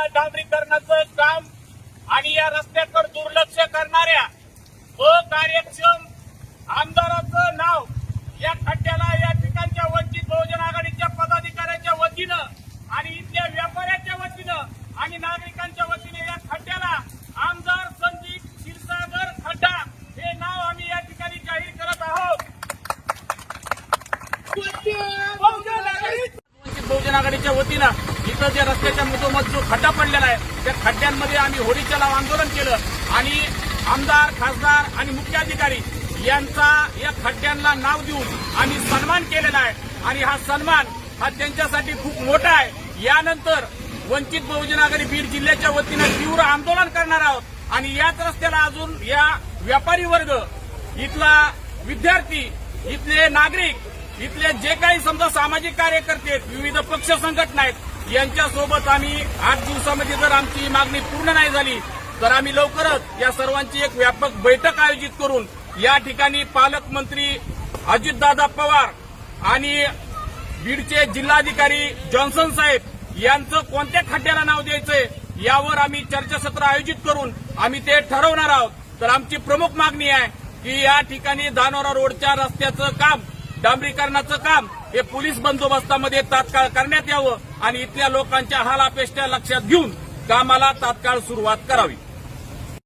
या डांबरीकरणाचं काम आणि या रस्त्याकडे दुर्लक्ष करणाऱ्या अकार्यक्षम आमदाराचं नाव या खड्ड्याला या ठिकाणच्या वंचित बहुजन आघाडीच्या पदाधिकाऱ्यांच्या वतीनं आणि इथल्या व्यापाऱ्याच्या वतीनं आणि नागरिकांच्या वतीने या खड्ड्याला आमदार संदीप क्षीरसागर खड्डा हे नाव आम्ही या ठिकाणी जाहीर करत आहोत. बहुजन आघाडीच्या वतीनं इथं जे रस्त्याच्या मधोमध जो खड्डा पडलेला आहे त्या खड्ड्यांमध्ये आम्ही होडीच्या लाव आंदोलन केलं. आणि आमदार खासदार आणि मुख्याधिकारी यांचा या खड्ड्यांना नाव देऊन आम्ही सन्मान केलेला आहे. आणि हा सन्मान हा त्यांच्यासाठी खूप मोठा आहे. यानंतर वंचित बहुजन आघाडी बीड जिल्ह्याच्या वतीनं तीव्र आंदोलन करणार आहोत. आणि याच रस्त्याला अजून या व्यापारी वर्ग इथला विद्यार्थी इथले नागरिक इथले जे काही समजा सामाजिक कार्यकर्ते आहेत विविध पक्ष संघटना आहेत यांच्यासोबत आम्ही आठ दिवसामध्ये जर आमची मागणी पूर्ण नाही झाली तर आम्ही लवकरच या सर्वांची एक व्यापक बैठक आयोजित करून या ठिकाणी पालकमंत्री अजितदादा पवार आणि बीडचे जिल्हाधिकारी जॉन्सन साहेब यांचं कोणत्या खड्ड्याला नाव द्यायचंय यावर आम्ही चर्चासत्र आयोजित करून आम्ही ते ठरवणार आहोत. तर आमची प्रमुख मागणी आहे की या ठिकाणी दानोरा रोडच्या रस्त्याचं काम डांबरीकरणाचं काम हे पोलीस बंदोबस्तामध्ये तात्काळ करण्यात यावं आणि इथल्या लोकांच्या हालापेष्ट्या लक्षात घेऊन कामाला तात्काळ सुरुवात करावी.